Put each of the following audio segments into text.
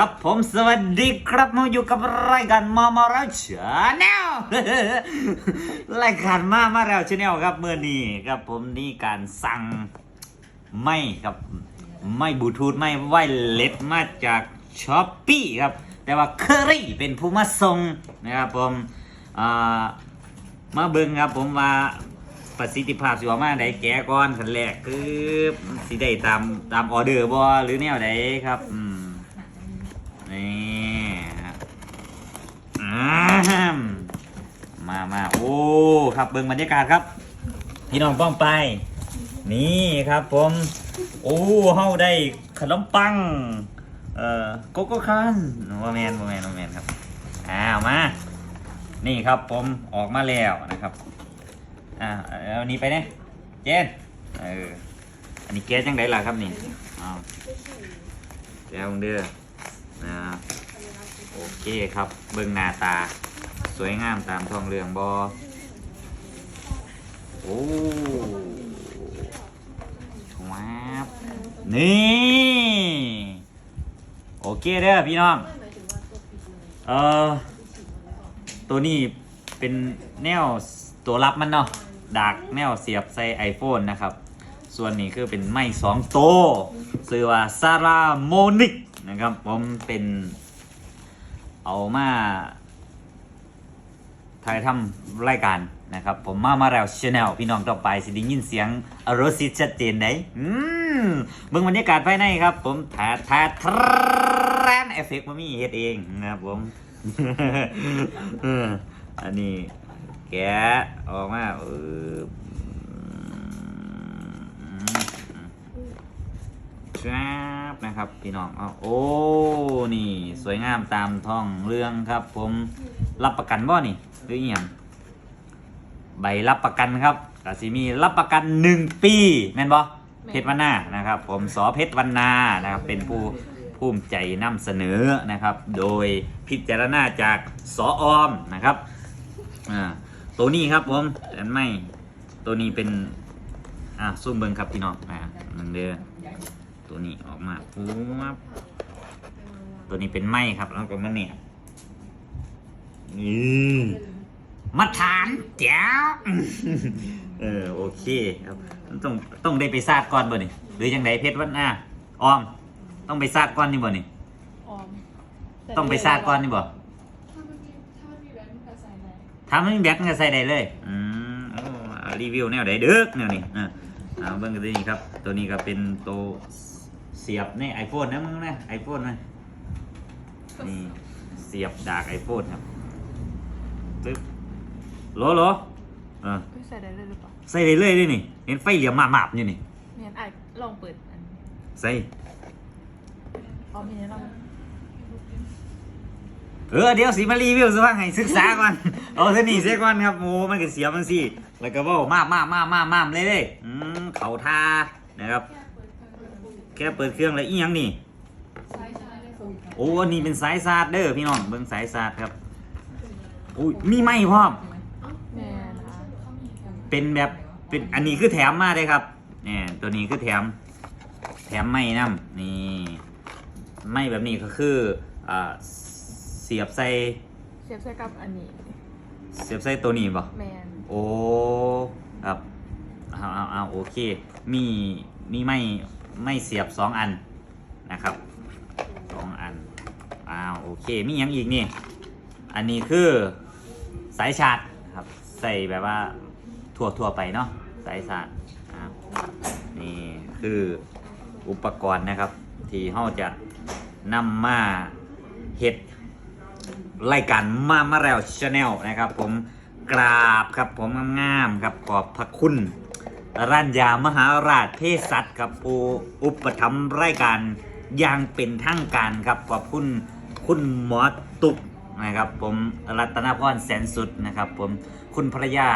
ครับผมสวัสดีครับมาอยู่กับรายการมามาแล้วชาแนลรายการมามาแล้วชาแนลครับเมื่อนี้ครับผมนี่การสั่งไม่ครับไม่บลูทูธไม่ไวเลสมาจากช้อปปี้ครับ แต่ว่าเคอรี่เป็นผู้มาส่งนะครับผมอ่ามาเบิ่งครับผมว่าประสิทธิภาพสิว่ามาได้แกะก่อนขั้นแรกคือสิได้ตามตามออเดอร์บ่หรือแนวใดครับอืม นี่ครับมามาโอ้ครับเบิ่งบรรยากาศครับ พี่น้องป้องไป นี่ครับผม โอ้เฮาได้ขนมปัง เอ่อโกโก้คันว่าแมนว่าแมนว่าแมนครับอ้าวมา นี่ครับผมออกมาแล้วนะครับอ่าเอาอันนี้ไปเนี่ยเจนเอออันนี้แก๊สยังไงล่ะครับนี่อ้าวแก้วเด้อ นะโอเคครับ เบิ่งหน้าตา สวยงามตามท้องเรืองบอโอ้ว้าวนี่ โอเคเด้อพี่น้อง เออตัวนี้เป็นแนวตัวรับมันเนาะดักแนวเสียบใส่ iPhone นะครับ ส่วนนี้คือเป็นไม้สองโตชื่อว่าซาราโมนิกนะครับ ผมเป็นเอามาถ่ายทำรายการนะครับ ผมมามาแล้วชาแนลพี่น้องต่อไปสิได้ยินเสียงอารสิชัดเจนไหนอืมเบิ่งบรรยากาศภายในครับ ผมแทาแทาทรนเอฟเฟกต์มามีเฮ็ดเองนะครับผมอออันนี้แกะออกมาเออ ครับนะครับพี่น้องอ้าวโอ้นี่สวยงามตามท้องเรื่องครับ ผมรับประกันบ่นี่หรืออหย่างใบรับประกันครับกสิมีรับประกันหนึ่งปีแม่นบ่เพชรวันนานะครับ ผมสอเพชรวันนานะครับ เป็นผู้ภูมิใจนำเสนอนะครับ โดยพิจารณาจากสอออมนะครับอ่าตัวนี้ครับผมอันไม่ตัวนี้เป็นอ่าซุ่มเบิงครับพี่น้องอ่าหนึ่งเดือน ตัวนี้ออกมาปุ๊บตัวนี้เป็นไม้ครับแล้วก็มันเนี่ยนี่มาฐานแจ๋วเออโอเคครับต้องต้องได้ไปซาดก่อนบ่นี่หรือยังไงเพชรวันอะออม ต้องไปซาดก่อนนี่บ่นี่ออมต้องไปซาดก่อนนี่บ่ถ้ามันมีถ้ามันมีแบงค์ก็ใส่ได้ทำให้แบ็คก็ใส่ได้เลยอืมโอ้อ่ารีวิวแนวใดเด้อแนวนี้อ่าเอาเบิ่งกันตัวนี้ครับ ตัวนี้ก็เป็นตัวเสียบใน iPhone นะมึงนะ iPhone นะนี่เสียบดาก iPhone ครับตึ๊บโหลโหลเออไม่ใส่ได้เลยหรือเปล่าใส่ได้เลยด้วยนี่เห็นไฟเหลี่ยมมาบๆอยู่นี่เนี่ยไอ้ลองเปิดอันนี้ใส่ออมมีแนะนำไหมเออเดี๋ยวสิมารีวิวสิว่าไงศึกษาก่อนเอาเท่านี้เสียก่อนครับโอ้มันก็เสียบมันสิแล้วก็เว่ามามามามามาเลยเลยอืมเขาทานะครับ แค่เปิดเครื่องแล้วอีหยังนี่ ใช่ใช่ได้ส่งโอ้อันนี้เป็นสายซาดเด้อพี่น้องเบิ่งสายซาดครับอุ้ยมีไม้พร้อมแม่นะคะเป็นแบบเป็นอันนี้คือแถมมาเลยครับเนี่ยตัวนี้คือแถม แถมไม้นํนี่ไม้แบบนี้ก็คืออ่าเสียบใส่เสียบใส่กับอันนี้เสียบใส่ตัวนี้ป่ะ แมนโอ้ ครับ เอาเอาเอาโอเค มี มีไม่ ไม่เสียบสองอันนะครับสองอันอ้าวโอเคมียังอีกนี่ อันนี้คือสายชาร์จนะครับใส่แบบว่าทั่วทั่วไปเนาะสายชาร์จนี่คืออุปกรณ์นะครับ ที่เราจะนำมาเฮ็ดรายการมามาแล้วชาแนลนะครับ ผมกราบครับผมงามๆครับขอบพระคุณ รัญญามหาราชเภสัชครับผู้อุปถัมภ์รายการอย่างเป็นทางการครับขอบคุณคุณหมอตุกนะครับ ผมรัตนพรแสนสุดนะครับ ผมคุณภรรยา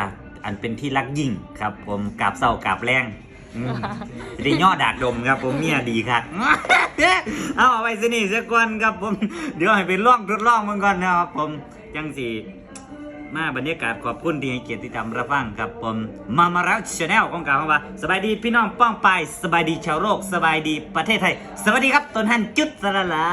อันเป็นที่รักยิ่งครับ ผมกราบเศร้ากราบแรงอืมจะได้ย่อดากดมครับ ผมเมียดีครับ เอาเอาไว้สนี่สักก่อนครับผม เดี๋ยวให้เป็นล่องทดลองมันก่อนนะครับผมจังสี มาบรรยากาศขอบคุณที่ให้เกียรติติดตามรับฟังกับผมมามาแล้วชาแนลของกล่าวคำว่าสบายดีพี่น้องป้องไปสบายดีชาวโลกสบายดีประเทศไทย สวัสดีครับต้นหันจุดสละลา